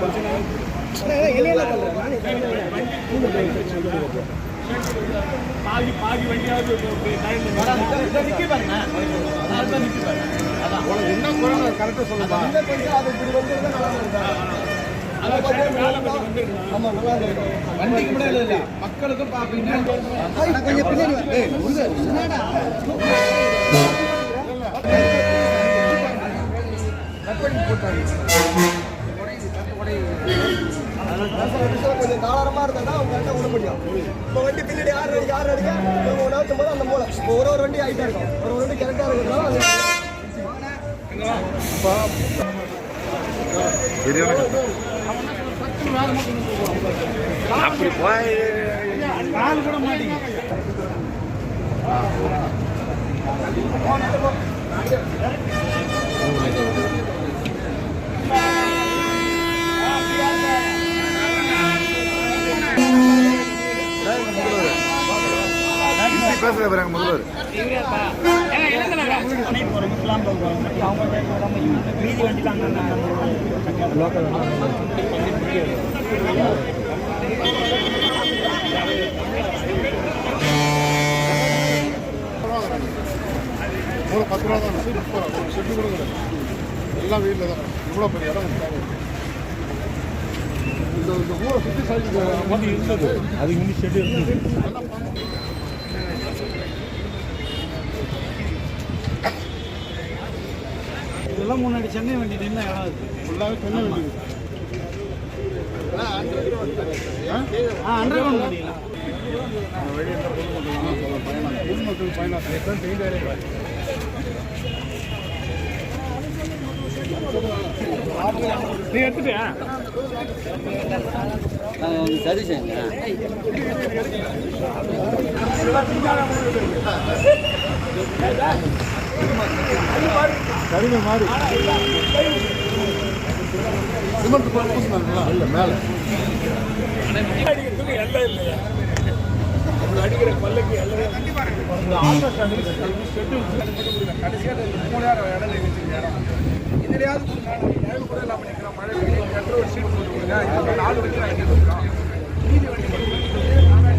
கொஞ்சம் கான்ட்ராக்டர் கொடுத்தா அதான் வரும் மூவாயிரம் ரூபாய் வச்சா வண்டிக்கு கூட இல்ல மக்களுக்கும் பாப்பீங்க கொஞ்சம் தாராளமா இருந்தா அவங்க கரெக்டா விட முடியும் இப்போ வண்டி பின்னாடி ஆறு அடிக்க ஆறு அடிக்க? இவங்க நகர்த்தும் போது அந்த மூலம் இப்போ ஒரு ஒரு வண்டி ஆகிட்டா இருக்கும். ஒரு ஒரு வண்டி கரெக்டாக இருக்கிறதால அது அப்படி போய் கூட மாட்டேங்க பேசுற பாருங்க முதல்வர். பத்து ரூபா தான் சீட்டு போகிறோம் கூட எல்லாம் வீட்டில் தான் இவ்வளோ பெரிய இடம் இந்த ஊரை சுற்றி சாய்க்கு இருந்தது அதுக்கு முன்னாடி ஷெட்டு இருந்தது இதெல்லாம் முன்னாடி சென்னை வண்டி நின்ன இடம் இருக்கு ஃபுல்லாகவே சென்னை வண்டி ஆ அண்டர் கிரவுண்ட் வண்டிங்களா பொதுமக்கள் பயணம் நீ எடுத்துட்டியா சரி கடின மாறி சிமெண்ட் போட்டு பூசினாங்களா இல்லை மேலே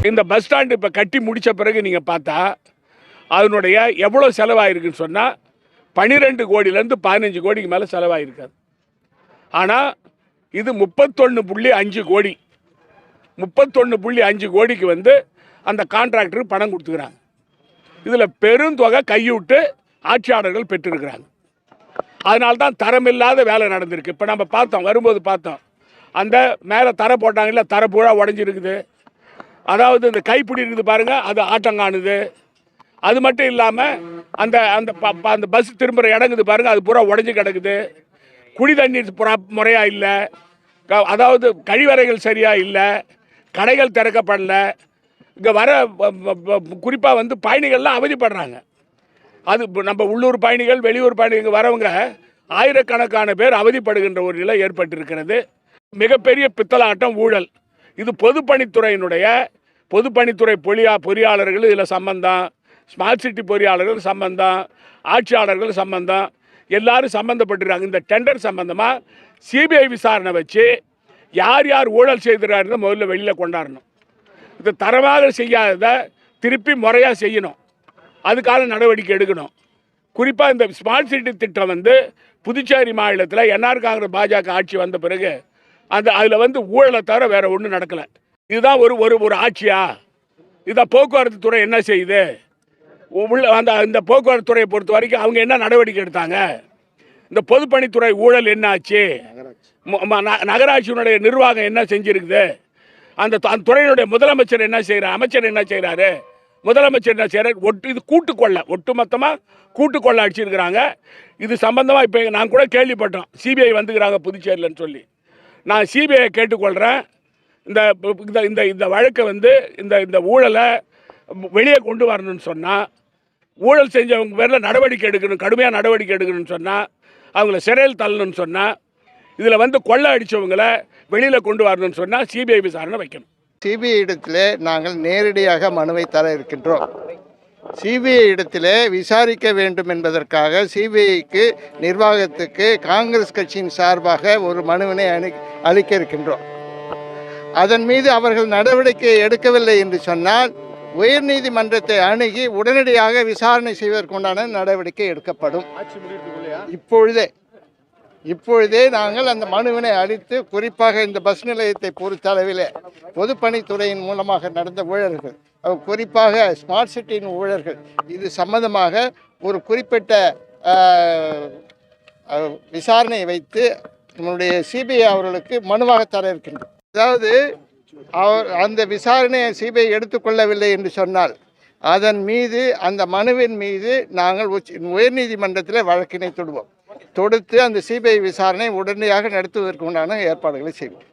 இந்த பஸ் ஸ்டாண்டு இப்போ கட்டி முடித்த பிறகு நீங்கள் பார்த்தா அதனுடைய எவ்வளோ செலவாயிருக்குன்னு சொன்னால் பன்னிரெண்டு கோடியிலேருந்து பதினஞ்சு கோடிக்கு மேலே செலவாயிருக்காது ஆனால் இது முப்பத்தொன்று புள்ளி அஞ்சு கோடி. முப்பத்தொன்று புள்ளி அஞ்சு கோடிக்கு வந்து அந்த கான்ட்ராக்டருக்கு பணம் கொடுத்துக்கிறாங்க. இதில் பெருந்தொகை கைவிட்டு ஆட்சியாளர்கள் பெற்றிருக்கிறாங்க. அதனால்தான் தரமில்லாத வேலை நடந்திருக்கு. இப்போ நம்ம பார்த்தோம் வரும்போது பார்த்தோம். அந்த மேலே தர போட்டாங்கல்ல தர பூரா உடஞ்சிருக்குது. அதாவது இந்த கைப்பிடி இருக்குது பாருங்கள் அது ஆட்டங்காணுது. அது மட்டும் இல்லாமல் அந்த அந்த ப- ப- அந்த பஸ் திரும்புகிற இடங்குது பாருங்கள் அது பூரா உடஞ்சி கிடக்குது. குடி தண்ணீர் புறா முறையாக இல்லை. க- அதாவது கழிவறைகள் சரியாக இல்லை. கடைகள் திறக்கப்படல. இங்கே வர குறிப்பாக வந்து பயணிகள்லாம் அவதிப்படுறாங்க. அது நம்ம உள்ளூர் பயணிகள் வெளியூர் பயணிகள் வரவங்க ஆயிரக்கணக்கான பேர் அவதிப்படுகின்ற ஒரு நிலை ஏற்பட்டிருக்கிறது. மிகப்பெரிய பித்தலாட்டம் ஊழல். இது பொதுப்பணித்துறையினுடைய பொதுப்பணித்துறை பொலியா பொறியாளர்கள் இதில் சம்பந்தம். ஸ்மார்ட் சிட்டி பொறியாளர்கள் சம்பந்தம் ஆட்சியாளர்கள் சம்பந்தம் எல்லாரும் சம்மந்தப்பட்டிருக்காங்க இந்த டெண்டர் சம்பந்தமாக சிபிஐ விசாரணை வச்சு யார் யார் ஊழல் செய்திருக்காருன்னு முதல்ல வெளியில் கொண்டாடணும். இது தரமாக செய்யாததை திருப்பி முறையாக செய்யணும். அதுக்கான நடவடிக்கை எடுக்கணும். குறிப்பாக இந்த ஸ்மார்ட் சிட்டி திட்டம் வந்து புதுச்சேரி மாநிலத்தில் என்ஆர் காங்கிரஸ் பாஜக ஆட்சி வந்த பிறகு அந்த அதில் வந்து ஊழலை தவிர வேறு ஒன்றும் நடக்கலை. இதுதான் ஒரு ஒரு ஒரு ஆட்சியா? இதை போக்குவரத்து துறை என்ன செய்யுது? உள்ள அந்த இந்த போக்குவரத்து துறையை பொறுத்த வரைக்கும் அவங்க என்ன நடவடிக்கை எடுத்தாங்க? இந்த பொதுப்பணித்துறை ஊழல் என்ன ஆச்சு நகராட்சியினுடைய நிர்வாகம் என்ன செஞ்சிருக்குது? அந்த அந்த துறையினுடைய முதலமைச்சர் என்ன செய்கிறார் அமைச்சர் என்ன செய்கிறாரு முதலமைச்சர் என்ன செய்கிறார் ஒட்டு இது கூட்டு கொள்ளை ஒட்டுமொத்தமாக கூட்டு கொள்ளை அடிச்சிருக்கிறாங்க. இது சம்பந்தமாக இப்போ நான் கூட கேள்விப்பட்டோம். சிபிஐ வந்துக்கிறாங்க புதுச்சேரியிலன்னு சொல்லி. நான் சிபிஐ கேட்டுக்கொள்கிறேன் இந்த இந்த இந்த வழக்கை வந்து இந்த இந்த ஊழலை வெளியே கொண்டு வரணும்னு சொன்னால் ஊழல் செஞ்சவங்க பேரில் நடவடிக்கை எடுக்கணும் கடுமையாக நடவடிக்கை எடுக்கணும்னு சொன்னால் அவங்கள சிறையில் தள்ளணும்னு சொன்னால் இதில் வந்து கொள்ளை அடித்தவங்களை வெளியில் கொண்டு வரணும்னு சொன்னால் சிபிஐ விசாரணை வைக்கணும். சிபிஐ இடத்திலே நாங்கள் நேரடியாக மனுவை தர இருக்கின்றோம். சிபிஐ இடத்திலே விசாரிக்க வேண்டும் என்பதற்காக சிபிஐக்கு நிர்வாகத்துக்கு காங்கிரஸ் கட்சியின் சார்பாக ஒரு மனுவினை அணி அளிக்க இருக்கின்றோம். அதன் மீது அவர்கள் நடவடிக்கை எடுக்கவில்லை என்று சொன்னால் உயர்நீதிமன்றத்தை அணுகி உடனடியாக விசாரணை செய்வதற்குண்டான நடவடிக்கை எடுக்கப்படும். இப்பொழுதே இப்பொழுதே நாங்கள் அந்த மனுவினை அளித்து குறிப்பாக இந்த பஸ் நிலையத்தை பொறுத்தளவிலே பொதுப்பணித்துறையின் மூலமாக நடந்த ஊழல்கள் குறிப்பாக ஸ்மார்ட் சிட்டியின் ஊழல்கள் இது சம்பந்தமாக ஒரு குறிப்பிட்ட விசாரணை வைத்து நம்முடைய சிபிஐ அவர்களுக்கு மனுவாக தர இருக்கின்றோம். அதாவது அவர் அந்த விசாரணையை சிபிஐ எடுத்துக்கொள்ளவில்லை என்று சொன்னால் அதன் மீது அந்த மனுவின் மீது நாங்கள் உச்ச உயர்நீதிமன்றத்தில் வழக்கினை தொடுவோம். தொடுத்து அந்த சிபிஐ விசாரணை உடனடியாக நடத்துவதற்கு உண்டான ஏற்பாடுகளை செய்வோம்.